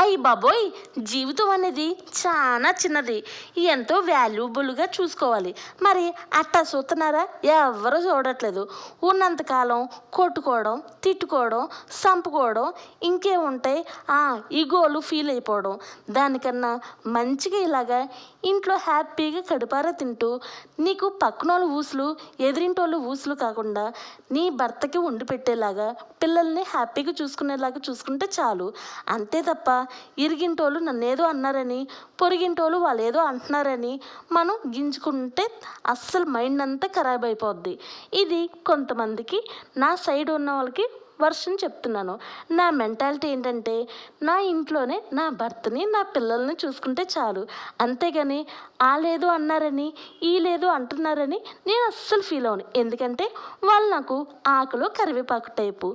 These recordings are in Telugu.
అయ్యి బాబోయ్ జీవితం అనేది చాలా చిన్నది. ఎంతో వాల్యుబుల్గా చూసుకోవాలి. మరి అట్టా చూస్తున్నారా? ఎవరు చూడట్లేదు. ఉన్నంతకాలం కొట్టుకోవడం తిట్టుకోవడం చంపుకోవడం ఇంకేముంటాయి ఆ ఈగోలు ఫీల్ అయిపోవడం. దానికన్నా మంచిగా ఇలాగా ఇంట్లో హ్యాపీగా కడుపారా తింటూ నీకు పక్కనోళ్ళ ఊసులు ఎదిరింటోళ్ళు ఊసులు కాకుండా నీ భర్తకి వండి పెట్టేలాగా పిల్లల్ని హ్యాపీగా చూసుకునేలాగా చూసుకుంటే చాలు. అంతే తప్ప ఇరిగింటోళ్ళు నన్ను ఏదో అన్నారని పొరిగింటోళ్ళు వాళ్ళు ఏదో అంటున్నారని మనం గింజుకుంటే అస్సలు మైండ్ అంతా ఖరాబ్ అయిపోద్ది. ఇది కొంతమందికి నా సైడ్ ఉన్న వాళ్ళకి వర్షన్ చెప్తున్నాను. నా మెంటాలిటీ ఏంటంటే నా ఇంట్లోనే నా భర్తని నా పిల్లల్ని చూసుకుంటే చాలు. అంతేగాని ఆ లేదు అన్నారని ఈ లేదు అంటున్నారని నేను అస్సలు ఫీల్ అవును ఎందుకంటే వాళ్ళు నాకు ఆకులు కరివేపాకు టైపు.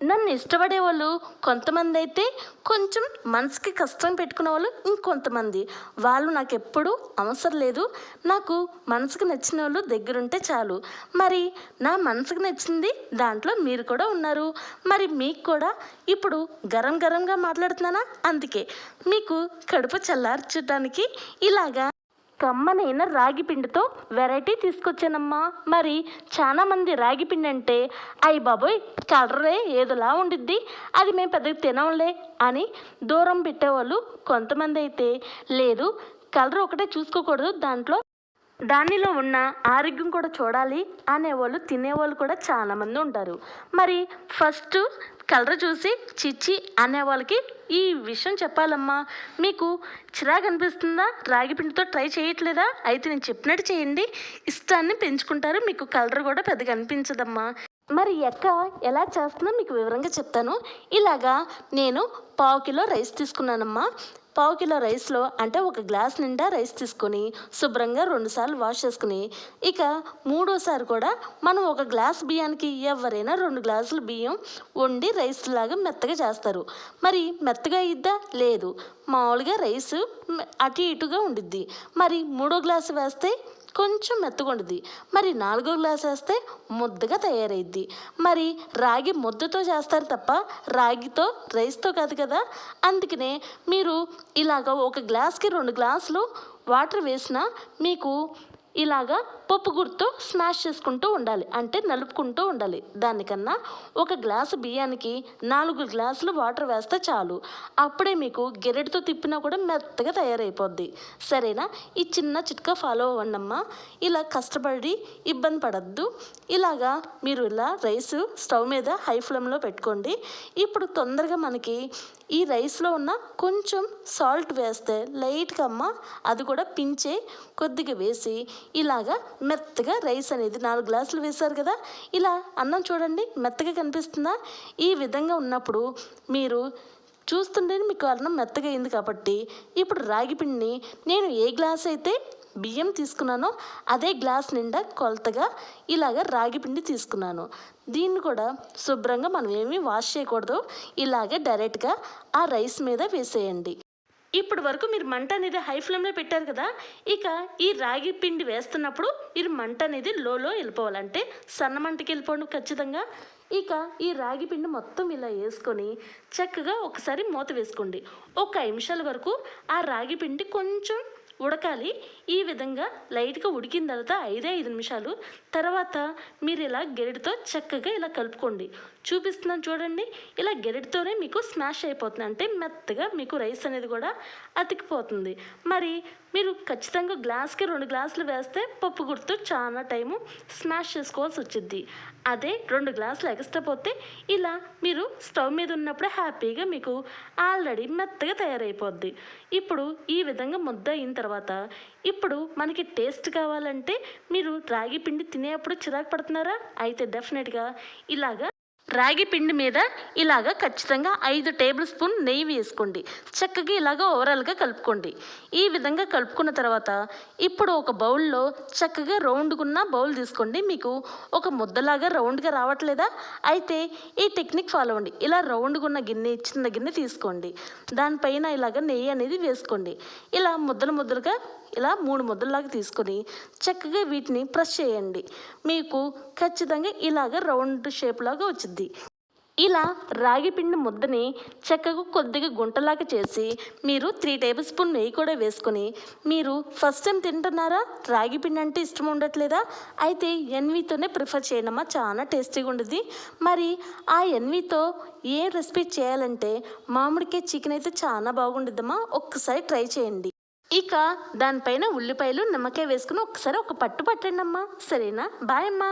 నన్ను ఇష్టపడే వాళ్ళు కొంతమంది అయితే కొంచెం మనసుకి కష్టం పెట్టుకునే వాళ్ళు ఇంకొంతమంది. వాళ్ళు నాకు ఎప్పుడు అవసరం లేదు. నాకు మనసుకు నచ్చిన వాళ్ళు దగ్గరుంటే చాలు. మరి నా మనసుకు నచ్చింది దాంట్లో మీరు కూడా ఉన్నారు. మరి మీకు కూడా. ఇప్పుడు గరం గరంగా మాట్లాడుతున్నానా? అందుకే మీకు కడుపు చల్లార్చడానికి ఇలాగా కమ్మనైన రాగి పిండితో వెరైటీ తీసుకొచ్చానమ్మా. మరి చాలా మంది రాగి పిండి అంటే అయ్యి బాబోయ్ కలరే ఏదోలా ఉండిద్ది అది మేము పెద్దగా తినంలే అని దూరం పెట్టేవాళ్ళు కొంతమంది అయితే లేదు కలర్ ఒకటే చూసుకోకూడదు దాంట్లో దానిలో ఉన్న ఆరోగ్యం కూడా చూడాలి అనేవాళ్ళు తినేవాళ్ళు కూడా చాలామంది ఉంటారు. మరి ఫస్ట్ కలర్ చూసి చిచ్చి అనేవాళ్ళకి ఈ విషయం చెప్పాలమ్మా. మీకు చిరాకు అనిపిస్తుందా? రాగి పిండితో ట్రై చేయట్లేదా? అయితే నేను చెప్పినట్టు చేయండి. ఇష్టాన్ని పెంచుకుంటారు. మీకు కలర్ కూడా పెద్దగా అనిపించదమ్మా. మరి ఎక్క ఎలా చేస్తుందో మీకు వివరంగా చెప్తాను. ఇలాగా నేను పావు కిలో రైస్ తీసుకున్నానమ్మా. పావు కిలో రైస్లో అంటే ఒక గ్లాస్ నిండా రైస్ తీసుకొని శుభ్రంగా రెండుసార్లు వాష్ చేసుకుని ఇక మూడోసారి కూడా మనం ఒక గ్లాస్ బియ్యానికి ఎవరైనా రెండు గ్లాసులు బియ్యం వండి రైస్ లాగా మెత్తగా చేస్తారు. మరి మెత్తగా ఇద్దా లేదు. మామూలుగా రైస్ అటు ఇటుగా ఉండిద్ది. మరి మూడో గ్లాసు వేస్తే కొంచెం మెత్తగా ఉంటుంది మరి నాలుగో గ్లాస్ వేస్తే ముద్దగా తయారైద్ది. మరి రాగి ముద్దతో చేస్తారు తప్ప రాగితో రైస్తో కాదు కదా? అందుకనే మీరు ఇలాగ ఒక గ్లాస్కి రెండు గ్లాసులు వాటర్ వేసినా మీకు ఇలాగా పప్పు గుర్తు స్మాష్ చేసుకుంటూ ఉండాలి. అంటే నలుపుకుంటూ ఉండాలి. దానికన్నా ఒక గ్లాసు బియ్యానికి నాలుగు గ్లాసులు వాటర్ వేస్తే చాలు. అప్పుడే మీకు గెరెటితో తిప్పినా కూడా మెత్తగా తయారైపోద్ది. సరేనా? ఈ చిన్న చిట్కా ఫాలో అవ్వండి అమ్మా. ఇలా కష్టపడి ఇబ్బంది పడద్దు. ఇలాగా మీరు ఇలా రైస్ స్టవ్ మీద హై ఫ్లేమ్లో పెట్టుకోండి. ఇప్పుడు తొందరగా మనకి ఈ రైస్లో ఉన్న కొంచెం సాల్ట్ వేస్తే లైట్గా అమ్మ అది కూడా పించే కొద్దిగా వేసి ఇలాగా మెత్తగా రైస్ అనేది నాలుగు గ్లాసులు వేశారు కదా ఇలా అన్నం చూడండి మెత్తగా కనిపిస్తుందా? ఈ విధంగా ఉన్నప్పుడు మీరు చూస్తుంటేనే మీకు అన్నం మెత్తగా అయింది కాబట్టి ఇప్పుడు రాగి పిండిని నేను ఏ గ్లాస్ అయితే బియ్యం తీసుకున్నానో అదే గ్లాస్ నిండా కొలతగా ఇలాగ రాగి పిండి తీసుకున్నాను. దీన్ని కూడా శుభ్రంగా మనం ఏమీ వాష్ చేయకూడదు ఇలాగే డైరెక్ట్గా ఆ రైస్ మీద వేసేయండి. ఇప్పటి వరకు మీరు మంట అనేది హై ఫ్లేమ్లో పెట్టారు కదా ఇక ఈ రాగి పిండి వేస్తున్నప్పుడు మీరు మంట అనేది లోలో వెళ్ళిపోవాలంటే సన్న మంటకి వెళ్ళిపోవడం ఖచ్చితంగా. ఇక ఈ రాగి పిండి మొత్తం ఇలా వేసుకొని చక్కగా ఒకసారి మూత వేసుకోండి. ఒక నిమిషాల వరకు ఆ రాగి పిండి కొంచెం ఉడకాలి. ఈ విధంగా లైట్గా ఉడికిన తర్వాత ఐదే ఐదు నిమిషాలు. తర్వాత మీరు ఇలా గెరటితో చక్కగా ఇలా కలుపుకోండి. చూపిస్తున్నాను చూడండి. ఇలా గెరటితోనే మీకు స్మాష్ అయిపోతుంది. అంటే మెత్తగా మీకు రైస్ అనేది కూడా అతికిపోతుంది. మరి మీరు ఖచ్చితంగా గ్లాస్కి రెండు గ్లాసులు వేస్తే పప్పు గుర్తు చాలా టైము స్మాష్ చేసుకోవాల్సి వచ్చింది అదే రెండు గ్లాసులు ఎక్స్ట్రా పోతే ఇలా మీరు స్టవ్ మీద ఉన్నప్పుడే హ్యాపీగా మీకు ఆల్రెడీ మెత్తగా తయారైపోద్ది. ఇప్పుడు ఈ విధంగా ముద్ద అయిన తర్వాత ఇప్పుడు మనకి టేస్ట్ కావాలంటే మీరు రాగి పిండి తినేప్పుడు చిరాకు పడుతున్నారా? అయితే డెఫినెట్గా ఇలాగా రాగి పిండి మీద ఇలాగ ఖచ్చితంగా ఐదు టేబుల్ స్పూన్ నెయ్యి వేసుకోండి. చక్కగా ఇలాగ ఓవరాల్గా కలుపుకోండి. ఈ విధంగా కలుపుకున్న తర్వాత ఇప్పుడు ఒక బౌల్లో చక్కగా రౌండ్గున్న బౌల్ తీసుకోండి. మీకు ఒక ముద్దలాగా రౌండ్గా రావట్లేదా? అయితే ఈ టెక్నిక్ ఫాలో అవ్వండి. ఇలా రౌండ్గా ఉన్న గిన్నె చిన్న గిన్నె తీసుకోండి. దానిపైన ఇలాగ నెయ్యి అనేది వేసుకోండి. ఇలా ముద్దలు ముద్దలుగా ఇలా మూడు ముద్దలాగా తీసుకొని చక్కగా వీటిని ప్రెస్ చేయండి. మీకు ఖచ్చితంగా ఇలాగ రౌండ్ షేప్ లాగా వచ్చింది ఇలా రాగి పిండి ముద్దని చక్కగా కొద్దిగా గుంటలాగా చేసి మీరు త్రీ టేబుల్ స్పూన్ నెయ్యి కూడా వేసుకొని మీరు ఫస్ట్ టైం తింటున్నారా? రాగి పిండి అంటే ఇష్టం ఉండట్లేదా? అయితే ఎన్వీతోనే ప్రిఫర్ చేయడమా? చాలా టేస్టీగా ఉండదు మరి ఆ ఎన్వీతో ఏ రెసిపీ చేయాలంటే మామిడికాయ చికెన్ అయితే చాలా బాగుండదమ్మా ఒక్కసారి ట్రై చేయండి. ఇక దానిపైన ఉల్లిపాయలు నిమ్మకాయ వేసుకుని ఒకసారి ఒక పట్టు పట్టండి అమ్మా సరేనా? బాయ్ అమ్మా.